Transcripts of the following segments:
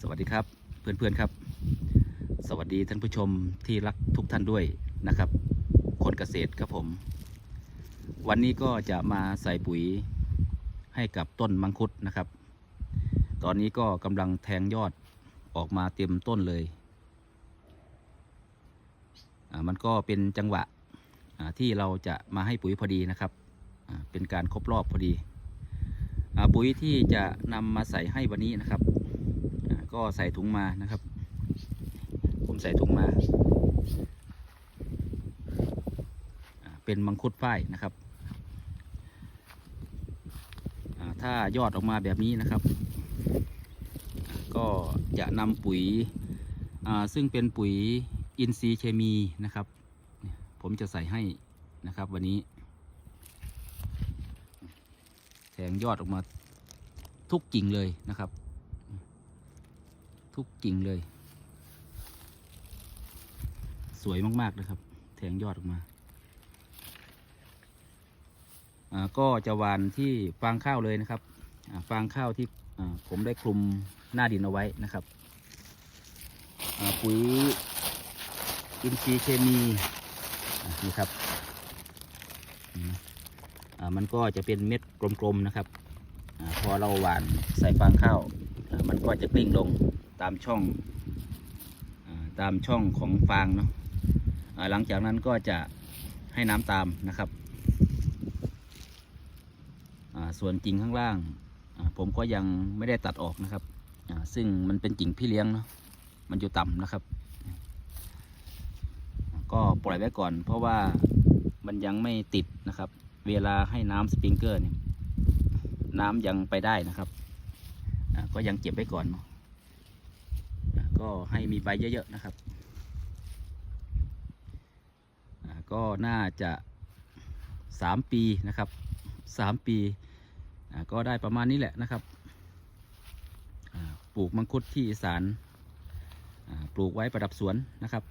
สวัสดีครับเพื่อนๆครับ สวัสดีท่านผู้ชมที่รักทุกท่านด้วยนะครับ คนเกษตรครับผม วันนี้ก็จะมาใส่ปุ๋ยให้กับต้นมังคุดนะครับ ตอนนี้ก็กำลังแทงยอดออกมาเต็มต้นเลยมันก็เป็นจังหวะที่เราจะมาให้ปุ๋ยพอดีนะครับ เป็นการครบรอบพอดี ปุ๋ยที่จะนำมาใส่ให้วันนี้นะครับ ก็ใส่ถุงมานะครับ ผมใส่ถุงมา เป็นมังคุดฝ้ายนะครับ ถ้ายอดออกมาแบบนี้นะครับ ก็จะนำปุ๋ยซึ่งเป็นปุ๋ยอินทรีย์เคมีนะครับ ผมจะใส่ให้นะครับวันนี้แทงยอดออกมาทุกกิ่งเลยนะครับ ทุกกิ่งเลย สวยมากๆเลยครับ แทงยอดออกมา ก็จะหวานที่ฟางข้าวเลยนะครับฟางข้าวที่ผมได้คลุมหน้าดินเอาไว้นะครับปุ๋ยอินทรีย์เคมีนี่ครับมันก็จะเป็นเม็ดกลมๆนะครับอพอเราหวานใส่ฟางข้าว มันก็จะกลิ้งลง ตามช่องอตามช่องของฟางเนาะหลังจากนั้นก็จะให้น้ำตามนะครับ ส่วนกิ่งข้างล่าง ผมก็ยังไม่ได้ตัดออกนะครับ ซึ่งมันเป็นกิ่งพี่เลี้ยงเนาะมันอยู่ต่ำนะครับ ก็ปล่อยไว้ก่อน เพราะว่ามันยังไม่ติดนะครับ เวลาให้น้ำสปริงเกอร์เนี่ยน้ำยังไปได้นะครับ ก็ยังเก็บไว้ก่อนเนาะ ก็ให้มีใบเยอะๆนะครับ ก็น่าจะสามปีนะครับสามปีก็ได้ประมาณนี้แหละนะครับ ปลูกมังคุดที่อีสานปลูกไว้ประดับสวนนะครับ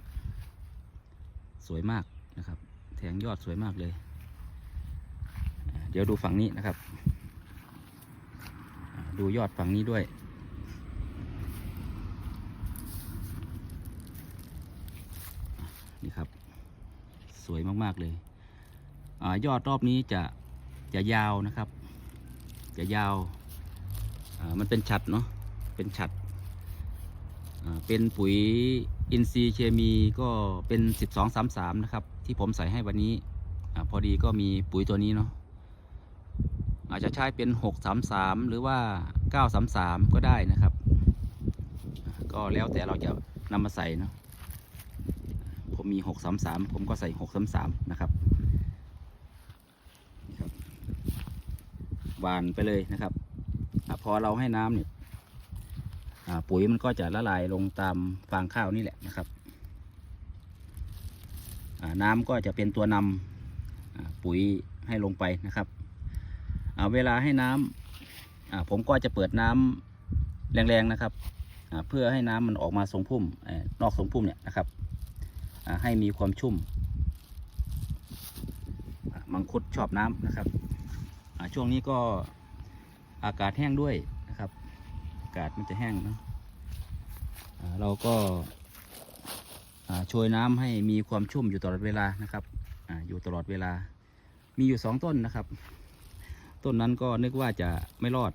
สวยมากนะครับ แทงยอดสวยมากเลย เดี๋ยวดูฝั่งนี้นะครับ ดูยอดฝั่งนี้ด้วย นี่ครับ สวยมากๆเลยอยอดรอบนี้จะจะยาวนะครับ จะยาวมันเป็นฉัดเนาะเป็นฉัดเป็นปุ๋ยอินทรีย์เคมีก็เป็น 1233 นะครับ ที่ผมใส่ให้วันนี้อพอดีก็มีปุ๋ยตัวนี้เนาะอาจจะใช้เป็น 633 หรือว่า 933 ก็ได้นะครับ ก็แล้วแต่เราจะนำมาใส่เนาะ ผมมีหกสามสามผมก็ใส่หกสามสามนะครับนี่ครับหวานไปเลยนะครับอพอเราให้น้ำเนี่ยปุ๋ยมันก็จะละลายลงตามฟางข้าวนี่แหละนะครับ น้ำก็จะเป็นตัวนำปุ๋ยให้ลงไปนะครับเวลาให้น้ำผมก็จะเปิดน้ำแรงๆนะครับเพื่อให้น้ำมันออกมาทรงพุ่มนอกทรงพุ่มเนี่ยนะครับ ให้มีความชุ่มอ่ามังคุดชอบน้ำนะครับช่วงนี้ก็อากาศแห้งด้วยนะครับ อากาศมันจะแห้งนะเราก็อ่าโชยน้ำให้มีความชุ่มอยู่ตลอดเวลานะครับออยู่ตลอดเวลา มีอยู่สองต้นนะครับ ต้นนั้นก็นึกว่าจะไม่รอด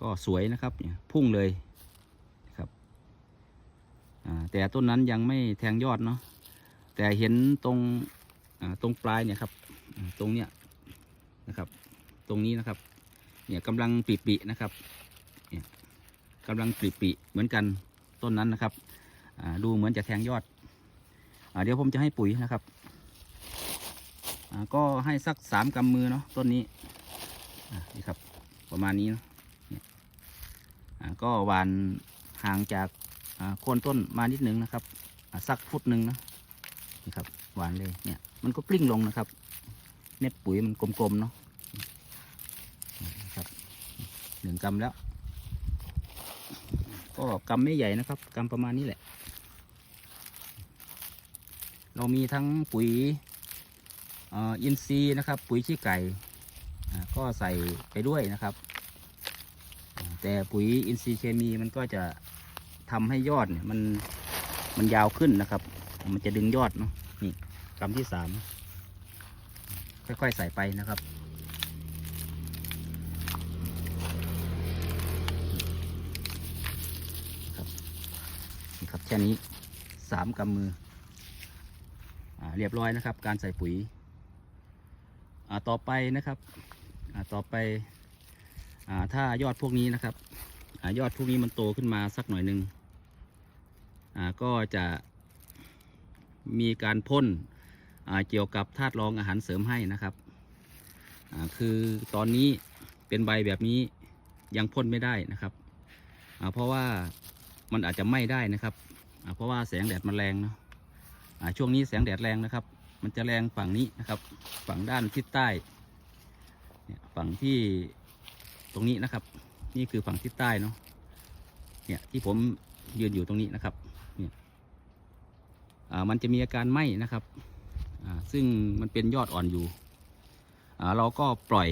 ก็สวยนะครับ พุ่งเลย แต่ต้นนั้นยังไม่แทงยอดเนาะแต่เห็นตรงตรงปลายเนี่ยครับตรงเนี้ยนะครับ ตรงนี้นะครับ เนี่ยกำลังปีปีนะครับเนี่ยกำลังปีปีเหมือนกันต้นนั้นนะครับดูเหมือนจะแทงยอดอเดี๋ยวผมจะให้ปุ๋ยนะครับก็ให้สักสามกำมือเนาะต้นนี้นี่ครับประมาณนี้เนาะก็หวานห่างจาก โคนต้นมานิดนึงนะครับสักฟุตหนึ่งนะนี่ครับ หวานเลยเนี่ย มันก็กลิ้งลงนะครับ เม็ดปุ๋ยมันกลมๆเนาะนี่ครับหนึ่งกำแล้ว ก็กำไม่ใหญ่นะครับกำประมาณนี้แหละ เรามีทั้งปุ๋ยอินทรีย์นะครับ ปุ๋ยขี้ไก่ก็ใส่ไปด้วยนะครับ แต่ปุ๋ยอินทรีย์เคมีมันก็จะ ทำให้ยอดเนี่ยมันมันยาวขึ้นนะครับ มันจะดึงยอดเนาะนี่กำที่สามค่อยๆใส่ไปนะครับ ครับนี่ครับแค่นี้สามกำมืออ่าเรียบร้อยนะครับ การใส่ปุ๋ยอ่าต่อไปนะครับอ่าต่อไปอ่าถ้ายอดพวกนี้นะครับอายอดพวกนี้มันโตขึ้นมาสักหน่อยหนึ่ง ก็จะมีการพ่นเกี่ยวกับธาตุรองอาหารเสริมให้นะครับคือตอนนี้เป็นใบแบบนี้ยังพ่นไม่ได้นะครับเพราะว่ามันอาจจะไหม้ได้นะครับเพราะว่าแสงแดดมันแรงเนาะช่วงนี้แสงแดดแรงนะครับ มันจะแรงฝั่งนี้นะครับ ฝั่งด้านทิศใต้ฝั่งที่ตรงนี้นะครับ นี่คือฝั่งทิศใต้เนาะเนี่ยที่ผมยืนอยู่ตรงนี้นะครับ มันจะมีอาการไหม้นะครับซึ่งมันเป็นยอดอ่อนอยู่ เราก็ปล่อย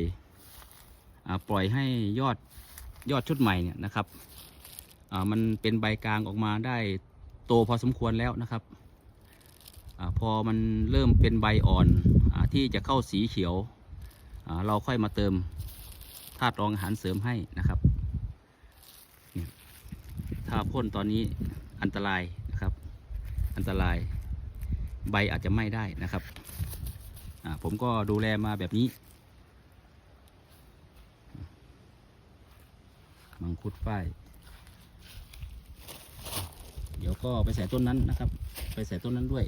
อปล่อยให้ยอดยอดชุดใหม่เนี่ยนะครับมันเป็นใบกลางออกมาได้โตพอสมควรแล้วนะครับอพอมันเริ่มเป็นใบอ่อนอที่จะเข้าสีเขียว เราค่อยมาเติมธาตุรองอาหารเสริมให้นะครับถ้าพ่นตอนนี้อันตราย อันตราย ใบอาจจะไหม้ได้นะครับผมก็ดูแลมาแบบนี้ มังคุดฝ้าย เดี๋ยวก็ไปใส่ต้นนั้นนะครับ ไปใส่ต้นนั้นด้วย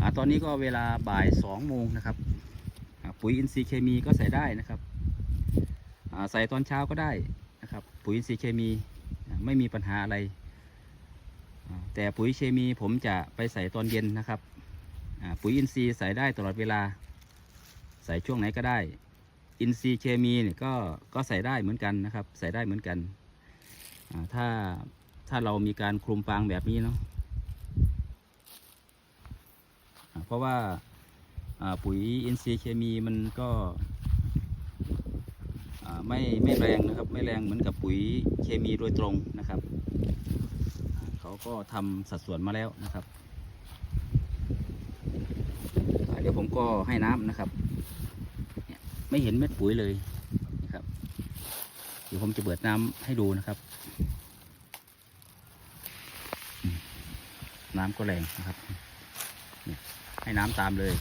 อตอนนี้ก็เวลาบ่ายสองโมงนะครับ ปุ๋ยอินทรีย์เคมีก็ใส่ได้นะครับ ใส่ตอนเช้าก็ได้นะครับ ปุ๋ยอินทรีย์เคมีไม่มีปัญหาอะไร แต่ปุ๋ยเคมีผมจะไปใส่ตอนเย็นนะครับปุ๋ยอินทรีย์ใส่ได้ตลอดเวลา ใส่ช่วงไหนก็ได้ อินทรีย์เคมีเนี่ยก็ก็ใส่ได้เหมือนกันนะครับ ใส่ได้เหมือนกันถ้าถ้าเรามีการคลุมฟางแบบนี้เนาะเพราะว่าปุ๋ยอินทรีย์เคมีมันก็ไม่ไม่แรงนะครับ ไม่แรงเหมือนกับปุ๋ยเคมีโดยตรงนะครับ เขาก็ทำสัดส่วนมาแล้วนะครับ เดี๋ยวผมก็ให้น้ำนะครับ ไม่เห็นเม็ดปุ๋ยเลยนะครับ เดี๋ยวผมจะเบิดน้ำให้ดูนะครับ น้ำก็แรงนะครับ ให้น้ำตามเลย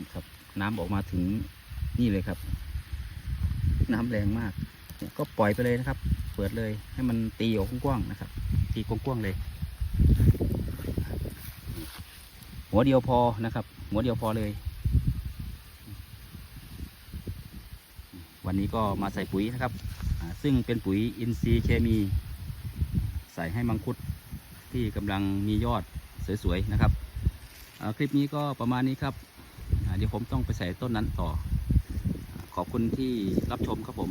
นะครับ น้ำออกมาถึงนี่เลยครับ น้ำแรงมาก ก็ปล่อยไปเลยนะครับ เปิดเลยให้มันตีออกกว้างๆนะครับ ตีกว้างๆเลย หัวเดียวพอนะครับ หัวเดียวพอเลย วันนี้ก็มาใส่ปุ๋ยนะครับ ซึ่งเป็นปุ๋ยอินทรีย์เคมี ใส่ให้มังคุดที่กำลังมียอดสวยๆนะครับ คลิปนี้ก็ประมาณนี้ครับ เดี๋ยวผมต้องไปใส่ต้นนั้นต่อ ขอบคุณที่รับชมครับผม